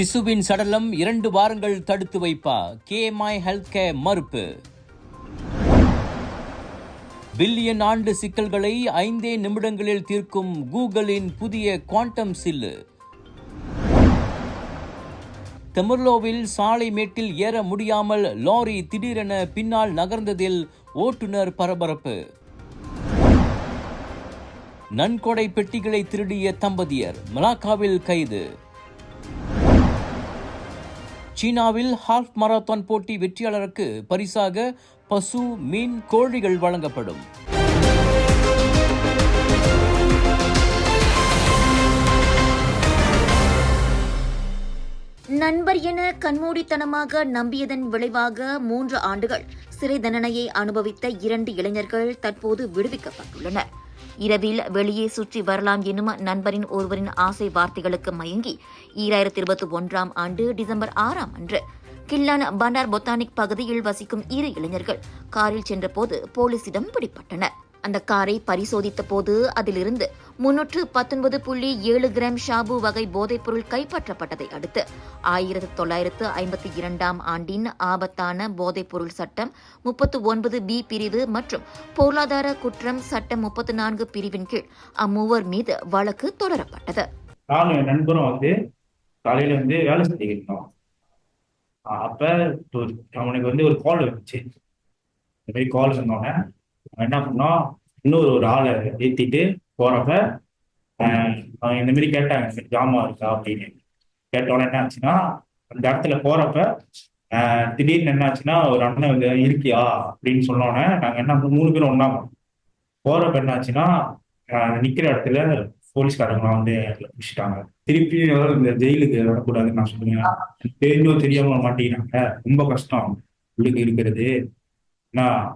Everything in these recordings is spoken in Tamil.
சிசுவின் சடலம் இரண்டு வாரங்கள் தடுத்து வைப்பா. கே மை ஹெல்த் கேர் மறுப்பு. பில்லியன் ஆண்டு சிக்கல்களை ஐந்தே நிமிடங்களில் தீர்க்கும் கூகுளின் புதிய குவாண்டம் சில்லு. தெமர்லோவில் சாலை மேட்டில் ஏற முடியாமல் லாரி திடீரென பின்னால் நகர்ந்ததில் ஓட்டுநர் பரபரப்பு. நன்கொடை பெட்டிகளை திருடிய தம்பதியர் மலாக்காவில் கைது. சீனாவில் ஹாஃப் மராத்தான் போட்டி வெற்றியாளருக்கு பரிசாக பசு மீன் கோழிகள் வழங்கப்படும். நண்பர் என கண்மூடித்தனமாக நம்பியதன் விளைவாக மூன்று ஆண்டுகள் சிறை தண்டனையை அனுபவித்த இரண்டு இளைஞர்கள் தற்போது விடுவிக்கப்பட்டுள்ளனர். இரவில் வெளியே சுற்றி வரலாம் எனும் நண்பரின் ஒருவரின் ஆசை வார்த்தைகளுக்கு மயங்கி ஈராயிரத்தி இருபத்தி ஒன்றாம் ஆண்டு டிசம்பர் ஆறாம் அன்று கில்லான் பண்டார் பொத்தானிக் பகுதியில் வசிக்கும் இரு இளைஞர்கள் காரில் சென்றபோது போலீசிடம் பிடிப்பட்டனர் அந்த காரை பரிசோதித்த போது அதிலிருந்து முன்னூற்று பத்தொன்பது புள்ளி ஏழு கிராம் ஷாபு வகை போதைப்பொருள் கைப்பற்றப்பட்டதை அடுத்து ஆயிரத்து தொள்ளாயிரத்து ஐம்பத்தி இரண்டாம் ஆண்டின் ஆபத்தான போதைப்பொருள் சட்டம் முப்பத்து ஒன்பது பி பிரிவு மற்றும் பொருளாதார குற்றம் சட்டம் முப்பத்து நான்கு பிரிவின் கீழ் அம்மூவர் மீது வழக்கு தொடரப்பட்டது. நானும் என் நண்பரும் வந்து காலையில வந்து வேலை செஞ்சுக்கிட்டு அப்ப அவனுக்கு வந்து ஒரு கால் வந்துச்சு. இந்த மாதிரி கால் சொன்னோடனே என்ன பண்ணோம் இன்னொரு ஒரு ஆளை ஆஹ் அவன் இந்த மாதிரி கேட்டாங்க ஜாமா இருக்கா அப்படின்னு. கேட்ட உடனே என்ன ஆச்சுன்னா அந்த இடத்துல போறப்ப திடீர்னு என்ன ஆச்சுன்னா ஒரு அண்ணன் வந்து இருக்கியா? அப்படின்னு சொன்னோடனே நாங்க என்ன மூணு பேரும் ஒண்ணா போனோம். போறப்ப என்ன ஆச்சுன்னா ஆஹ் நிக்கிற இடத்துல போலீஸ்காரங்களாம் வந்து பிடிச்சிட்டாங்க. திருப்பி இந்த ஜெயிலுக்கு வரக்கூடாதுன்னு நான் சொல்லுவேன் தெரிஞ்சோ தெரியாம மாட்டேங்கிறாங்க ரொம்ப கஷ்டம். உள்ளுக்கு இருக்கிறது. ஏன்னா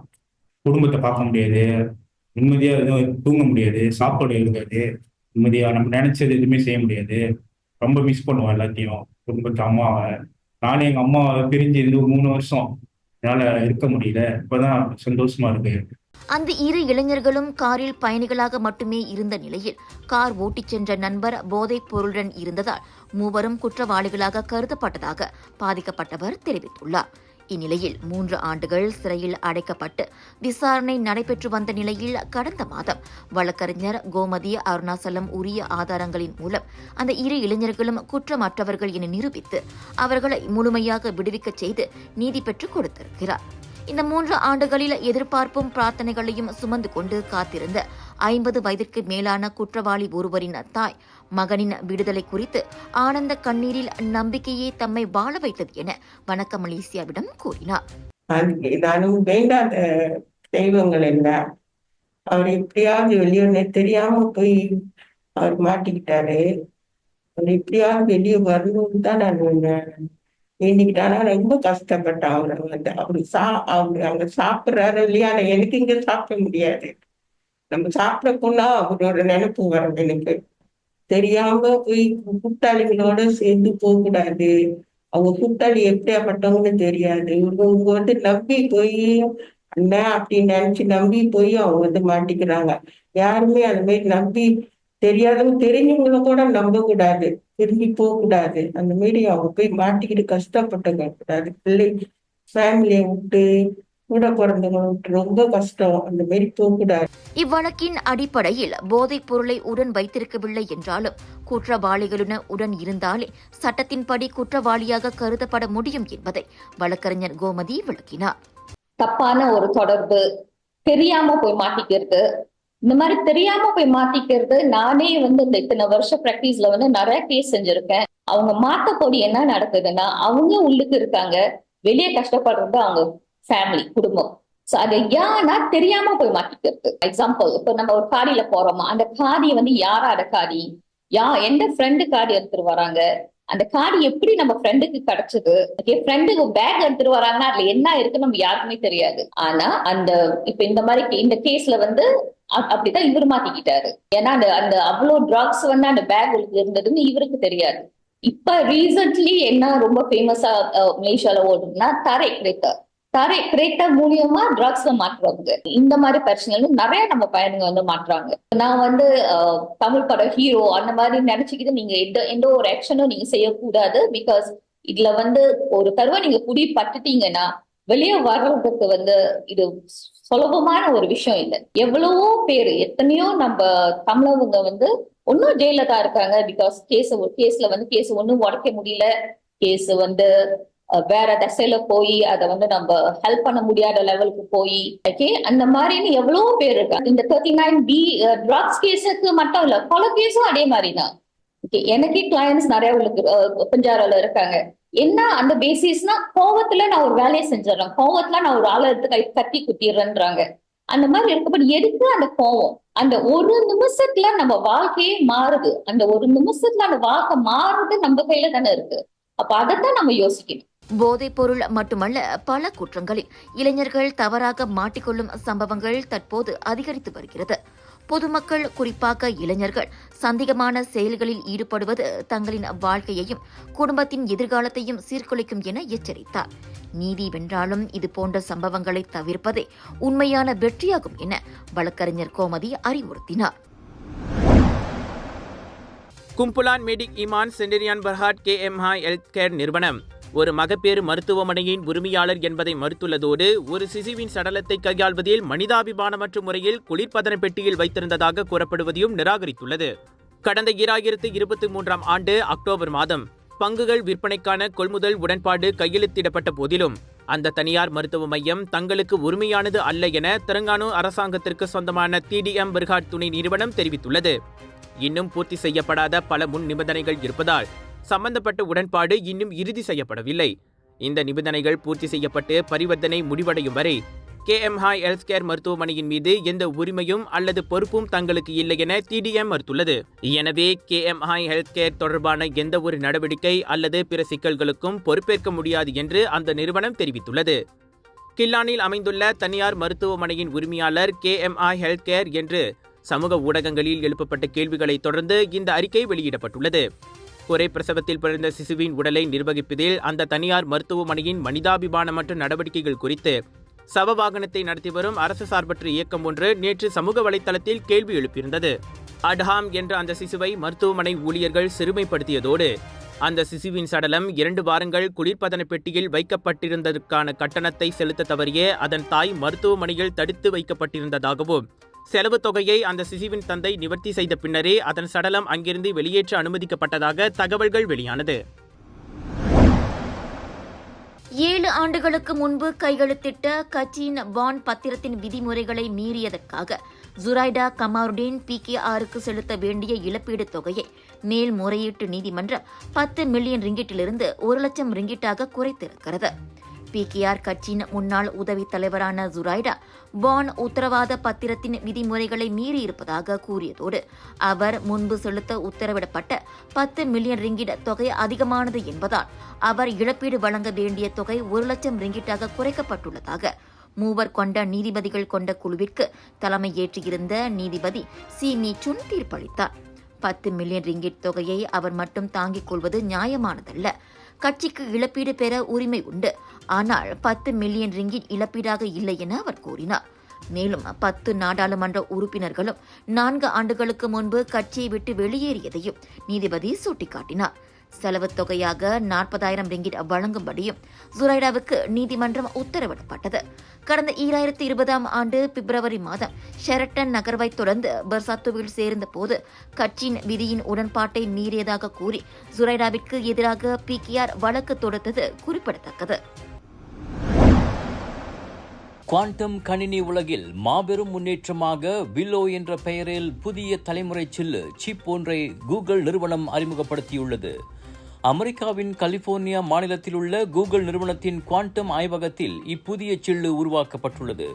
குடும்பத்தை பார்க்க முடியாது. நிம்மதியா எதுவும் தூங்க முடியாது. சாப்பாடு இருக்காது நிம்மதியா நம்ம நினைச்சது எதுவுமே செய்ய முடியாது. ரொம்ப மிஸ் பண்ணுவோம் எல்லாத்தையும். குடும்பத்து அம்மாவை. நானும் எங்க அம்மாவை பிரிஞ்சு இருந்து ஒரு மூணு வருஷம் என்னால இருக்க முடியல. இப்பதான் சந்தோஷமா இருக்கு. அந்த இரு இளைஞர்களும் காரில் பயணிகளாக மட்டுமே இருந்த நிலையில் கார் ஓட்டிச் சென்ற நண்பர் போதைப் பொருளுடன் இருந்ததால் மூவரும் குற்றவாளிகளாக கருதப்பட்டதாக பாதிக்கப்பட்டவர் தெரிவித்துள்ளார். இந்நிலையில் மூன்று ஆண்டுகள் சிறையில் அடைக்கப்பட்டு விசாரணை நடைபெற்று வந்த நிலையில் கடந்த மாதம் வழக்கறிஞர் கோமதி அருணாசலம் உரிய ஆதாரங்களின் மூலம் அந்த இரு இளைஞர்களும் குற்றமற்றவர்கள் என நிரூபித்து அவர்களை முழுமையாக விடுவிக்கச் செய்து நீதி பெற்றுக் கொடுத்திருக்கிறார். இந்த மூன்று ஆண்டுகளில் எதிர்பார்ப்பும் பிரார்த்தனைகளையும் சுமந்து கொண்டு காத்திருந்த ஐம்பது வயதிற்கு மேலான குற்றவாளி ஒருவரின் தாய் மகனின் விடுதலை குறித்து ஆனந்த கண்ணீரில் நம்பிக்கையே தம்மை வாழ வைத்தது என வணக்க மலேசியாவிடம் கூறினார். நானும் வேண்டாத தெய்வங்கள் என்ன அவர் எப்படியாவது வெளியே தெரியாம போய் அவர் மாட்டிக்கிட்டாரு. அவர் எப்படியாவது வெளியே வரணும்னு தான் நான் வேண்டிக்கிட்டேன் ரொம்ப கஷ்டப்பட்டேன் அவரை. வந்து அவரு சா அவரு அங்க சாப்பிடுறாரு இல்லையா? எனக்கு இங்க சாப்பிட முடியாது. நம்ம சாப்பிட போனா அவரோட நினைப்பு வரும் எனக்கு. தெரியாம போய் கூட்டாளிகளோட சேர்ந்து போக கூடாது அவங்க கூட்டாளி எப்படியாப்பட்டவங்கன்னு தெரியாது. இவங்க வந்து நம்பி போய் அண்ணன் அப்படின்னு நினைச்சு நம்பி போய் அவங்க வந்து மாட்டிக்கிறாங்க. யாருமே அது மாதிரி நம்பி தெரியாதவங்க தெரிஞ்சவங்கள கூட நம்ப கூடாது திரும்பி போக கூடாது அந்த மாதிரி அவங்க போய் மாட்டிக்கிட்டு கஷ்டப்பட்டுக்க கூடாது பிள்ளை ஃபேமிலியை விட்டு கூட ரொம்ப கஷ்டம். அந்த இவ்வழக்கின் அடிப்படையில் போதைப் பொருளை உடன் வைத்திருக்கவில்லை என்றாலும் குற்றவாளிகளுடன் உடன் இருந்தாலே சட்டத்தின்படி குற்றவாளியாக கருதப்பட முடியும் என்பதை வழக்கறிஞர் கோமதி விளக்கினார். தப்பான ஒரு தொடர்பு தெரியாம போய் மாட்டிக்கிறது. இந்த மாதிரி தெரியாம போய் மாட்டிக்கிறது. நானே வந்து இந்த இத்தனை வருஷம் பிராக்டிஸ்ல வந்து நிறைய கேஸ் செஞ்சிருக்கேன். அவங்க மாட்ட போது என்ன நடக்குதுன்னா அவங்க உள்ளுக்கு இருக்காங்க. வெளியே கஷ்டப்படுறது அவங்க ஃபேமிலி குடும்பம். சோ அது ஏன்னா தெரியாம போய் மாட்டிக்கிறது. எக்ஸாம்பிள் இப்ப நம்ம ஒரு காடியில போறோமா? அந்த காடி வந்து யாரோட காடி? யா எந்த ஃப்ரெண்டு காடி எடுத்துட்டு வராங்க? அந்த காடி எப்படி நம்ம ஃப்ரெண்டுக்கு கிடைச்சது? ஃப்ரெண்டுக்கு பேக் எடுத்துட்டு வராங்கன்னா அதுல என்ன இருக்கு நம்ம யாருக்குமே தெரியாது. ஆனா அந்த இப்ப இந்த மாதிரி இந்த கேஸ்ல வந்து அப்படிதான் இவர் மாட்டிக்கிட்டாரு. ஏன்னா அந்த அந்த அவ்வளவு ட்ரக்ஸ் வந்து அந்த பேக் இருந்ததுன்னு இவருக்கு தெரியாது. இப்ப ரீசன்ட்லி என்ன ரொம்ப ஃபேமஸா மலேசியால ஓடுதுன்னா தரை கிரேட்டர் தரை கிரேட்டர் மூலியமா ட்ரக்ஸ் மாற்றுவாங்க இந்த மாதிரி பிரச்சனைகள் நிறைய நம்ம பையனுங்க வந்து மாற்றுறாங்க. நான் வந்து தமிழ் படம் ஹீரோ அந்த மாதிரி நினைச்சுக்கிட்டு நீங்க எந்த எந்த ஒரு ஆக்ஷனும் நீங்க செய்யக்கூடாது. பிகாஸ் இதுல வந்து ஒரு தடவை நீங்க குடி பட்டுட்டீங்கன்னா வெளியே வர்றதுக்கு வந்து இது சுலபமான ஒரு விஷயம் இல்லை. எவ்வளவோ பேர் எத்தனையோ நம்ம தமிழவங்க வந்து ஒன்னும் ஜெயில தான் இருக்காங்க. பிகாஸ் கேஸ் கேஸ்ல வந்து கேஸ் ஒன்னும் உடைக்க முடியல. கேஸ் வந்து வேற திசையில போய் அதை வந்து நம்ம ஹெல்ப் பண்ண முடியாத லெவலுக்கு போய் ஓகே அந்த மாதிரின்னு எவ்வளவோ பேர் இருக்காங்க இந்த தேர்ட்டி நைன் பி ட்ரக்ஸ் கேஸுக்கு மட்டும் இல்ல பல கேஸும் அதே மாதிரி தான். ஓகே எனக்கே கிளையன்ஸ் நிறைய உள்ளுக்கு அஹ், பஞ்சாரால இருக்காங்க. என்ன அந்த பேசிஸ்னா கோவத்துல நான் ஒரு வேலையை செஞ்சிடறேன். கோவத்துல நான் ஒரு ஆளை எடுத்து கை கத்தி குத்திடுறேன்றாங்க. அந்த மாதிரி இருக்கப்படி எதுக்கு அந்த கோவம்? அந்த ஒரு நிமிஷத்துல நம்ம வாழ்க்கையே மாறுது. அந்த ஒரு நிமிஷத்துல அந்த வாழ்க்கை மாறுறது நம்ம கையில தானே இருக்கு. அப்ப அதைத்தான் நம்ம யோசிக்கணும். போதைப்பொருள் மட்டுமல்ல பல குற்றங்களில் இளைஞர்கள் தவறாக மாட்டிக்கொள்ளும் சம்பவங்கள் தற்போது அதிகரித்து வருகிறது. பொதுமக்கள் குறிப்பாக இளைஞர்கள் சந்தேகமான செயல்களில் ஈடுபடுவது தங்களின் வாழ்க்கையையும் குடும்பத்தின் எதிர்காலத்தையும் சீர்குலைக்கும் என எச்சரித்தார். நீதி வென்றாலும் இது போன்ற சம்பவங்களை தவிர்ப்பதே உண்மையான வெற்றியாகும் என வழக்கறிஞர் கோமதி அறிவுறுத்தினார். Kumpulan medic Iman சென்டரியான் Berhad K M health care நிறுவனம் ஒரு மகப்பேறு மருத்துவமனையின் உரிமையாளர் என்பதை மறுத்துள்ளதோடு ஒரு சிசுவின் சடலத்தை கையாள்வதில் மனிதாபிமானமற்ற முறையில் குளிர்பதன பெட்டியில் வைத்திருந்ததாக கூறப்படுவதையும் நிராகரித்துள்ளது. கடந்த இராயிரத்து இருபத்தி மூன்றாம் ஆண்டு அக்டோபர் மாதம் பங்குகள் விற்பனைக்கான கொள்முதல் உடன்பாடு கையெழுத்திடப்பட்ட போதிலும் அந்த தனியார் மருத்துவ மையம் தங்களுக்கு உரிமையானது அல்ல என தெலங்கானா அரசாங்கத்திற்கு சொந்தமான டிடிஎம் பிர்காட் துணை நிறுவனம் தெரிவித்துள்ளது. இன்னும் பூர்த்தி செய்யப்படாத பல முன் நிபந்தனைகள் இருப்பதால் சம்பந்தப்பட்ட உடன்பாடு இன்னும் இறுதி செய்யப்படவில்லை. இந்த நிபந்தனைகள் பூர்த்தி செய்யப்பட்டு பரிவர்த்தனை முடிவடையும் வரை K M hi health care மருத்துவமனையின் மீது எந்த உரிமையும் அல்லது பொறுப்பும் தங்களுக்கு இல்லை என டிடிஎம் மறுத்துள்ளது. எனவே K M hi health care தொடர்பான எந்த ஒரு நடவடிக்கை அல்லது பிற சிக்கல்களுக்கும் பொறுப்பேற்க முடியாது என்று அந்த நிறுவனம் தெரிவித்துள்ளது. கில்லானில் அமைந்துள்ள தனியார் மருத்துவமனையின் உரிமையாளர் K M I health care என்று சமூக ஊடகங்களில் எழுப்பப்பட்ட கேள்விகளை தொடர்ந்து இந்த அறிக்கை வெளியிடப்பட்டுள்ளது. ஒரே பிரசவத்தில் பிறந்த சிசுவின் உடலை நிர்வகிப்பதில் அந்த தனியார் மருத்துவமனையின் மனிதாபிமானமற்ற நடவடிக்கைகள் குறித்து சவ வாகனத்தை நடத்தி வரும் அரசு சார்பற்ற இயக்கம் ஒன்று நேற்று சமூக வலைத்தளத்தில் கேள்வி எழுப்பியிருந்தது. அட்ஹாம் என்ற அந்த சிசுவை மருத்துவமனை ஊழியர்கள் சிறுமைப்படுத்தியதோடு அந்த சிசுவின் சடலம் இரண்டு வாரங்கள் குளிர்பதன பெட்டியில் வைக்கப்பட்டிருந்ததற்கான கட்டணத்தை செலுத்த தவறிய அதன் தாய் மருத்துவமனையில் தடுத்து வைக்கப்பட்டிருந்ததாகவும் செலவு தொகையை அந்த சிசுவின் தந்தை நிவர்த்தி செய்த பின்னரே அதன் சடலம் அங்கிருந்து வெளியேற்ற அனுமதிக்கப்பட்டதாக தகவல்கள் வெளியானது. ஏழு ஆண்டுகளுக்கு முன்பு கையெழுத்திட்ட கச்சின் பாண்ட் பத்திரத்தின் விதிமுறைகளை மீறியதற்காக ஜுரைடா கமாருடீன் பி கே ஆருக்கு செலுத்த வேண்டிய இழப்பீடு தொகையை மேல்முறையீட்டு நீதிமன்றம் பத்து மில்லியன் ரிங்கிட்டிலிருந்து ஒரு லட்சம் ரிங்கிட்டாக குறைத்திருக்கிறது. பிகேஆர் கட்சியின் முன்னாள் உதவித் தலைவரான ஜுரைடா பான் உத்தரவாத பத்திரத்தின் விதிமுறைகளை மீறியிருப்பதாக கூறியதோடு அவர் முன்பு செலுத்த உத்தரவிடப்பட்ட பத்து மில்லியன் ரிங்கிட் தொகை அதிகமானது என்பதால் அவர் இழப்பீடு வழங்க வேண்டிய தொகை ஒரு லட்சம் ரிங்கிட்டாக குறைக்கப்பட்டுள்ளதாக மூவர் கொண்ட நீதிபதிகள் கொண்ட குழுவிற்கு தலைமையேற்றிருந்த நீதிபதி சி. மீச்சுன் தீர்ப்பளித்தார். பத்து மில்லியன் ரிங்கிட் தொகையை அவர் மட்டும் தாங்கிக் கொள்வது நியாயமானதல்ல. கட்சிக்கு இழப்பீடு பெற உரிமை உண்டு. ஆனால் பத்து மில்லியன் ரிங்கிட் இழப்பீடாக இல்லை என அவர் கூறினார். மேலும் பத்து நாடாளுமன்ற உறுப்பினர்களும் நான்கு ஆண்டுகளுக்கு முன்பு கட்சியை விட்டு வெளியேறியதையும் நீதிபதி சுட்டிக்காட்டினார். செலவு தொகையாக நாற்பதாயிரம் ரிங்கிட் வழங்கும்படியும் ஜுரைடாவுக்கு நீதிமன்றம் உத்தரவிடப்பட்டது. கடந்த ஈராயிரத்தி இருபதாம் ஆண்டு பிப்ரவரி மாதம் ஷெரட்டன் நகர்வை தொடர்ந்து பர்சாத்துவில் சேர்ந்த போது கட்சியின் விதியின் உடன்பாட்டை மீறியதாக கூறி ஜுரைடாவிற்கு எதிராக பிகேஆர் வழக்கு தொடுத்தது குறிப்பிடத்தக்கது. குவாண்டம் கணினி உலகில் மாபெரும் முன்னேற்றமாக வில்லோ என்ற பெயரில் புதிய தலைமுறை சில்லு சிப் ஒன்றை கூகுள் நிறுவனம் அறிமுகப்படுத்தியுள்ளது. அமெரிக்காவின் கலிபோர்னியா மாநிலத்தில் உள்ள கூகுள் நிறுவனத்தின் குவாண்டம் ஆய்வகத்தில் இப்புதிய சில்லு உருவாக்கப்பட்டுள்ளது.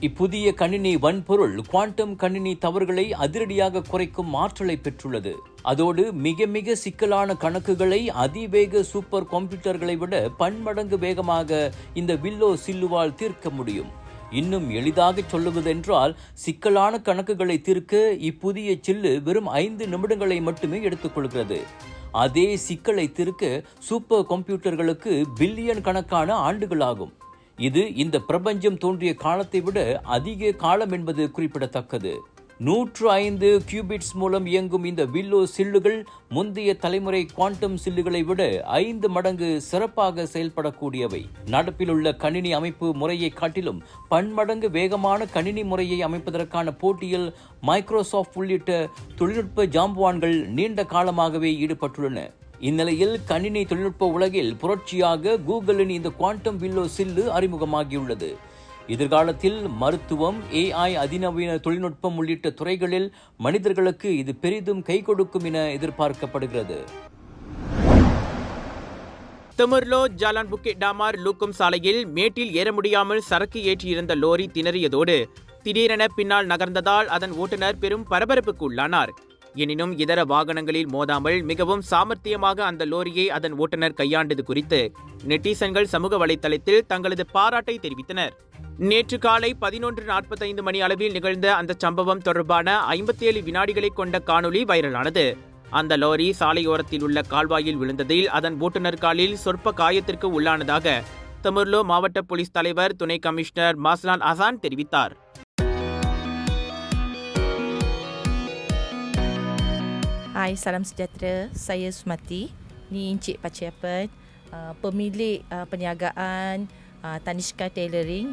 இப்புதிய கணினி வன்பொருள் குவாண்டம் கணினி தவறுகளை அதிரடியாக குறைக்கும் ஆற்றலை பெற்றுள்ளது. அதோடு மிக மிக சிக்கலான கணக்குகளை அதிவேக சூப்பர் கம்ப்யூட்டர்களை விட பன்மடங்கு வேகமாக இந்த வில்லோ சில்லுவால் தீர்க்க முடியும். இன்னும் எளிதாக சொல்லுவதென்றால் சிக்கலான கணக்குகளை தீர்க்க இப்புதிய சில்லு வெறும் ஐந்து நிமிடங்களை மட்டுமே எடுத்துக்கொள்கிறது அதே சிக்கலை தீர்க்க சூப்பர் கம்ப்யூட்டர்களுக்கு பில்லியன் கணக்கான ஆண்டுகளாகும். இது இந்த பிரபஞ்சம் தோன்றிய காலத்தை விட அதிக காலம் என்பது குறிப்பிடத்தக்கது. நூற்று ஐந்து கியூபிட்ஸ் மூலம் இயங்கும் இந்த வில்லோ சில்லுகள் முந்தைய தலைமுறை குவாண்டம் சில்லுகளை விட ஐந்து மடங்கு சிறப்பாக செயல்படக்கூடியவை. நடப்பில் உள்ள கணினி அமைப்பு முறையை காட்டிலும் பன்மடங்கு வேகமான கணினி முறையை அமைப்பதற்கான போட்டியில் மைக்ரோசாஃப்ட் உள்ளிட்ட தொழில்நுட்ப ஜாம்பவான்கள் நீண்ட காலமாகவே ஈடுபட்டுள்ளன. இந்நிலையில் கணினி தொழில்நுட்ப உலகில் புரட்சியாக கூகுளின் இந்த குவாண்டம் வில்லோ சில்லு அறிமுகமாகியுள்ளது. எதிர்காலத்தில் மருத்துவம் ஏஐ அதிநவீன தொழில்நுட்பம் உள்ளிட்ட துறைகளில் மனிதர்களுக்கு இது பெரிதும் கை கொடுக்கும் என எதிர்பார்க்கப்படுகிறது. திமிர்லோ ஜாலான் புக்கெட் டாமார் லூக்கும் சாலையில் மேட்டில் ஏற முடியாமல் சரக்கு ஏற்றியிருந்த லோரி திணறியதோடு திடீரென பின்னால் நகர்ந்ததால் அதன் ஓட்டுநர் பெரும் பரபரப்புக்கு உள்ளானார் எனினும் இதர வாகனங்களில் மோதாமல் மிகவும் சாமர்த்தியமாக அந்த லோரியை அதன் ஓட்டுநர் கையாண்டது குறித்து நெட்டிசன்கள் சமூக வலைத்தளத்தில் தங்களது பாராட்டை தெரிவித்தனர். நேற்று காலை பதினொன்று நாற்பத்தைந்து மணி அளவில் நிகழ்ந்த அந்த சம்பவம் தொடர்பான ஐம்பத்தேழு வினாடிகளை கொண்ட காணொலி வைரலானது அந்த லாரி சாலையோரத்தில் உள்ள கால்வாயில் விழுந்ததில் அதன் ஓட்டுநர் காலில் சொற்ப காயத்திற்கு உள்ளானதாக தமிர்லோ மாவட்ட போலீஸ் தலைவர் துணை கமிஷனர் மாஸ்லான் அசான் தெரிவித்தார் Hai, salam sejahtera. Saya Sumati. Ni Encik Paciapan, uh, pemilik uh, perniagaan uh, Tanishka Tailoring.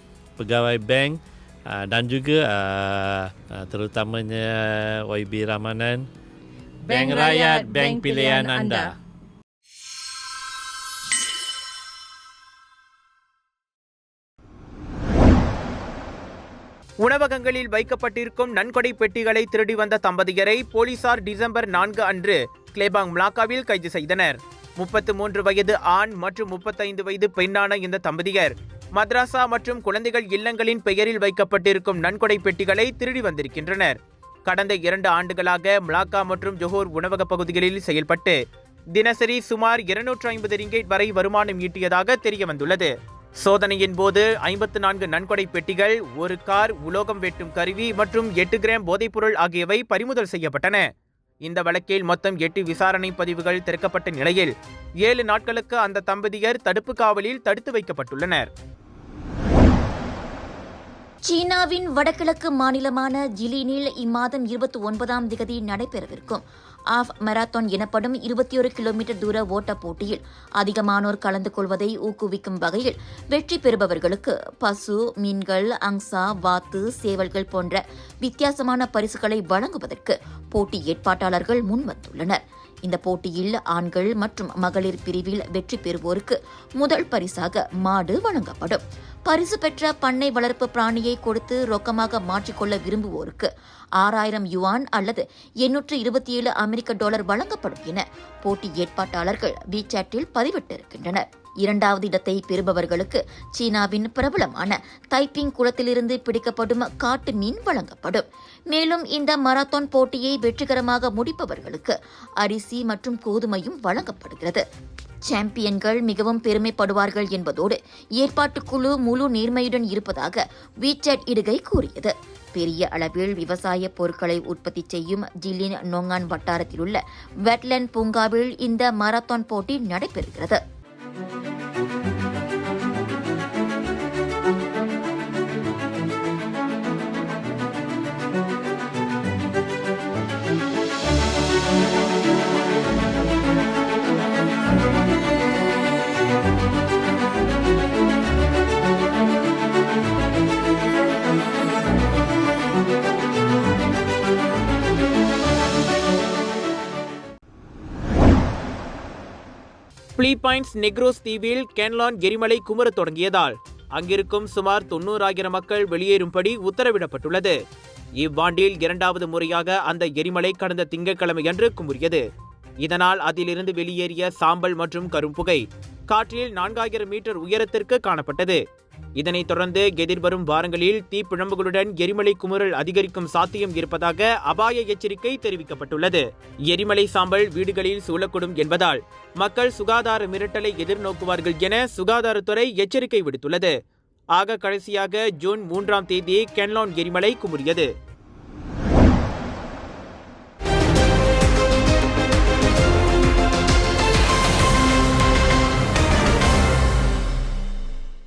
pegawai bank uh, dan juga uh, uh, terutamanya YB Ramanan. Bank Rakyat, bank pilihan anda. உணவகங்களில் வைக்கப்பட்டிருக்கும் நன்கொடை பெட்டிகளை திருடி வந்த தம்பதியரை போலீசார் டிசம்பர் நான்கு அன்று கிளேபாங் மிளாக்காவில் கைது செய்தனர். முப்பத்து மூன்று வயது ஆண் மற்றும் முப்பத்தைந்து வயது பெண்ணான இந்த தம்பதியர் மதராசா மற்றும் குழந்தைகள் இல்லங்களின் பெயரில் வைக்கப்பட்டிருக்கும் நன்கொடை பெட்டிகளை திருடி வந்திருக்கின்றனர். கடந்த இரண்டு ஆண்டுகளாக மிளாக்கா மற்றும் ஜொஹோர் உணவகப் பகுதிகளில் செயல்பட்டு தினசரி சுமார் இருநூற்று ஐம்பது ரிங்கேட் வரை வருமானம் ஈட்டியதாக தெரிய வந்துள்ளது சோதனையின் போது ஐம்பத்து நான்கு நன்கொடை பெட்டிகள் ஒரு கார் உலோகம் வெட்டும் கருவி மற்றும் எட்டு கிராம் போதைப்பொருள் ஆகியவை பறிமுதல் செய்யப்பட்டன. இந்த வழக்கில் மொத்தம் எட்டு விசாரணை பதிவுகள் திறக்கப்பட்ட நிலையில் ஏழு நாட்களுக்கு அந்த தம்பதியர் தடுப்பு காவலில் தடுத்து வைக்கப்பட்டுள்ளனர். சீனாவின் வடகிழக்கு மாநிலமான ஜிலீனில் இம்மாதம் இருபத்தி ஒன்பதாம் திகதி நடைபெறவிருக்கும். ஆஃப் மராத்தான் எனப்படும் இருபத்தி ஒரு கிலோமீட்டர் தூர ஓட்டப் போட்டியில் அதிகமானோர் கலந்து கொள்வதை ஊக்குவிக்கும் வகையில் வெற்றி பெறுபவர்களுக்கு பசு மீன்கள் அங்சா வாத்து சேவல்கள் போன்ற வித்தியாசமான பரிசுகளை வழங்குவதற்கு போட்டி ஏற்பாட்டாளர்கள் முன்வந்துள்ளனர். இந்த போட்டியில் ஆண்கள் மற்றும் மகளிர் பிரிவில் வெற்றி பெறுவோருக்கு முதல் பரிசாக மாடு வழங்கப்படும். பரிசு பெற்ற பண்ணை வளர்ப்பு பிராணியை கொடுத்து ரொக்கமாக மாற்றிக்கொள்ள விரும்புவோருக்கு ஆறாயிரம் யுவான் அல்லது எண்ணூற்று இருபத்தி ஏழு அமெரிக்க டாலர் வழங்கப்படும் என போட்டி ஏற்பாட்டாளர்கள் வீசாட்டில் பதிவிட்டிருக்கின்றனர். இரண்டாவது இடத்தை பெறுபவர்களுக்கு சீனாவின் பிரபலமான தைப்பிங் குளத்திலிருந்து பிடிக்கப்படும் காட்டு மீன் வழங்கப்படும். மேலும் இந்த மராத்தான் போட்டியை வெற்றிகரமாக முடிப்பவர்களுக்கு அரிசி மற்றும் கோதுமையும் வழங்கப்படுகிறது. சாம்பியன்கள் மிகவும் பெருமைப்படுவார்கள் என்பதோடு ஏற்பாட்டுக்குழு முழு நேர்மையுடன் இருப்பதாக வீச்சட் இடுகை கூறியது. பெரிய அளவில் விவசாய பொருட்களை உற்பத்தி செய்யும் ஜில்லின் நோங்கான் வட்டாரத்தில் உள்ள வெட்லேண்ட் பூங்காவில் இந்த மராத்தான் போட்டி நடைபெறுகிறது. Thank you. பாயிண்ட்ஸ் நெக்ரோஸ் தீவில் கேன்லான் எரிமலை குமரத் தொடங்கியதால் அங்கிருக்கும் சுமார் தொண்ணூறாயிரம் மக்கள் வெளியேறும்படி உத்தரவிடப்பட்டுள்ளது. இவ்வாண்டில் இரண்டாவது முறையாக அந்த எரிமலை கடந்த திங்கட்கிழமையன்று குமுறியது. இதனால் அதிலிருந்து வெளியேறிய சாம்பல் மற்றும் கரும்புகை காற்றில் நான்காயிரம் மீட்டர் உயரத்திற்கு காணப்பட்டது. இதனைத் தொடர்ந்து எதிர்வரும் வாரங்களில் தீப்பிழம்புகளுடன் எரிமலை குமுறல் அதிகரிக்கும் சாத்தியம் இருப்பதாக அபாய எச்சரிக்கை தெரிவிக்கப்பட்டுள்ளது. எரிமலை சாம்பல் வீடுகளில் சூழக்கூடும் என்பதால் மக்கள் சுகாதார மிரட்டலை எதிர்நோக்குவார்கள் என சுகாதாரத்துறை எச்சரிக்கை விடுத்துள்ளது. ஆக கடைசியாக ஜூன் மூன்றாம் தேதி கென்லான் எரிமலை குமுறியது.